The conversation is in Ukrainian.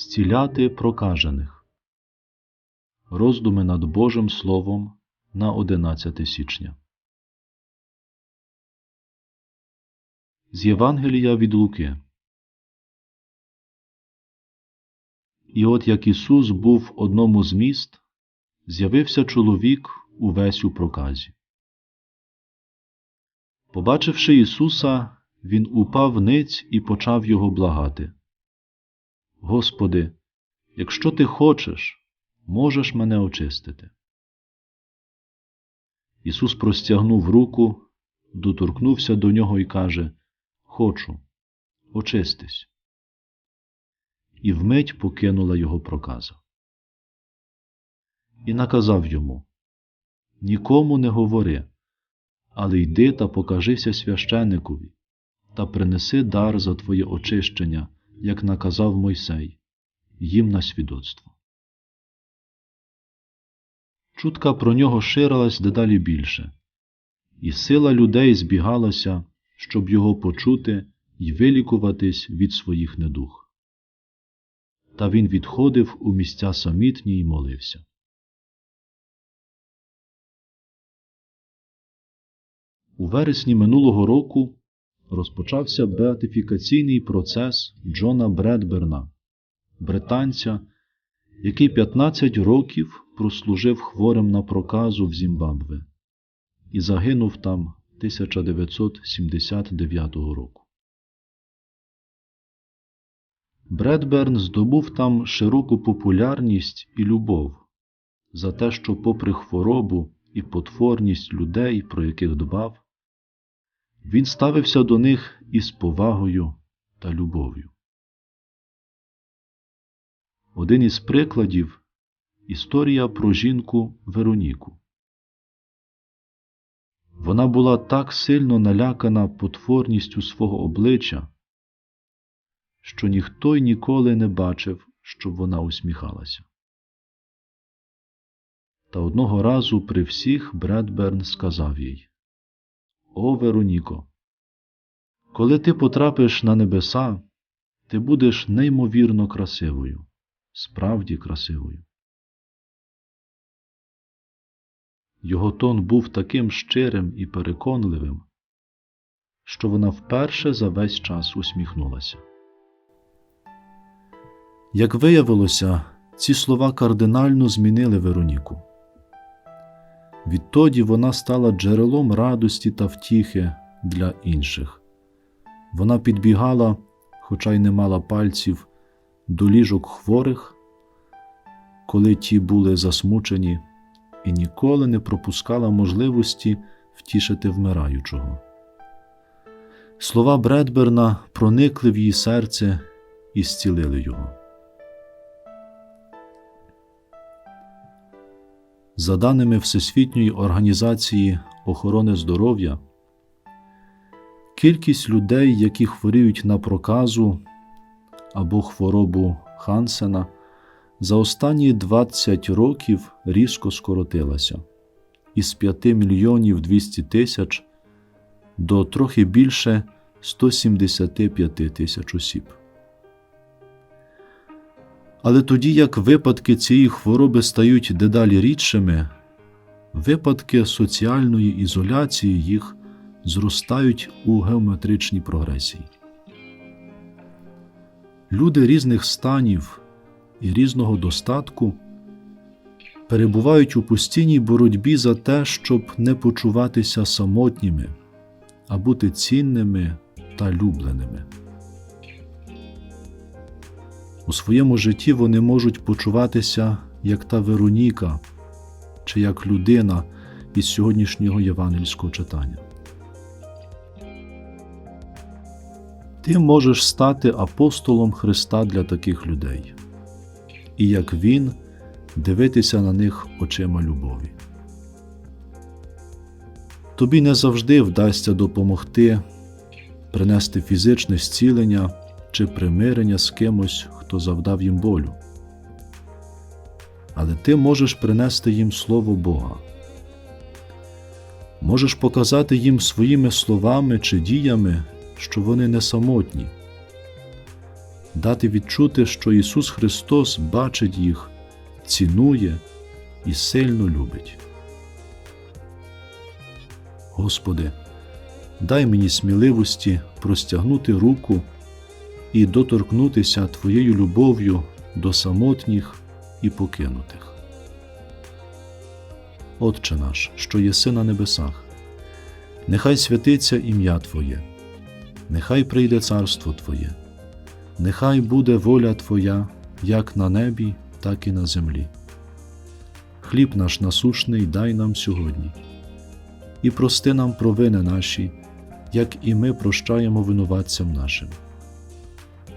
Зціляти прокажених. Роздуми над Божим Словом на 11 січня. З Євангелія від Луки. І от як Ісус був в одному з міст, з'явився чоловік увесь у проказі. Побачивши Ісуса, він упав ниць і почав його благати. Господи, якщо ти хочеш, можеш мене очистити. Ісус простягнув руку, доторкнувся до нього і каже Хочу, очистись. І вмить покинула його проказа. І наказав йому Нікому не говори, але йди та покажися священикові, та принеси дар за твоє очищення, як наказав Мойсей, їм на свідоцтво. Чутка про нього ширилась дедалі більше, і сила людей збігалася, щоб його почути й вилікуватись від своїх недух. Та він відходив у місця самітні й молився. У вересні минулого року розпочався беатифікаційний процес Джона Бредберна, британця, який 15 років прослужив хворим на проказу в Зімбабве і загинув там 1979 року. Бредберн здобув там широку популярність і любов за те, що, попри хворобу і потворність людей, про яких дбав, він ставився до них із повагою та любов'ю. Один із прикладів історія про жінку Вероніку. Вона була так сильно налякана потворністю свого обличчя, що ніхто й ніколи не бачив, щоб вона усміхалася. Та одного разу при всіх Бредберн сказав їй О, Вероніко, коли ти потрапиш на небеса, ти будеш неймовірно красивою, справді красивою. Його тон був таким щирим і переконливим, що вона вперше за весь час усміхнулася. Як виявилося, ці слова кардинально змінили Вероніку. Відтоді вона стала джерелом радості та втіхи для інших. Вона підбігала, хоча й не мала пальців, до ліжок хворих, коли ті були засмучені, і ніколи не пропускала можливості втішити вмираючого. Слова Бредберна проникли в її серце і зцілили його. За даними Всесвітньої організації охорони здоров'я, кількість людей, які хворіють на проказу або хворобу Хансена, за останні 20 років різко скоротилася із 5 мільйонів 200 тисяч до трохи більше 175 тисяч осіб. Але тоді як випадки цієї хвороби стають дедалі рідшими, випадки соціальної ізоляції їх зростають у геометричній прогресії. Люди різних станів і різного достатку перебувають у постійній боротьбі за те, щоб не почуватися самотніми, а бути цінними та любленими. У своєму житті вони можуть почуватися як та Вероніка чи як людина із сьогоднішнього євангельського читання. Ти можеш стати апостолом Христа для таких людей, і як Він дивитися на них очима любові. Тобі не завжди вдасться допомогти принести фізичне зцілення чи примирення з кимось, хто завдав їм болю. Але ти можеш принести їм Слово Бога. Можеш показати їм своїми словами чи діями, що вони не самотні. дати відчути, що Ісус Христос бачить їх, цінує і сильно любить. Господи, дай мені сміливості простягнути руку і доторкнутися Твоєю любов'ю до самотніх і покинутих. Отче наш, що єси на небесах, нехай святиться ім'я Твоє, нехай прийде царство Твоє, нехай буде воля Твоя як на небі, так і на землі. Хліб наш насушний дай нам сьогодні, і прости нам провини наші, як і ми прощаємо винуватцям нашим.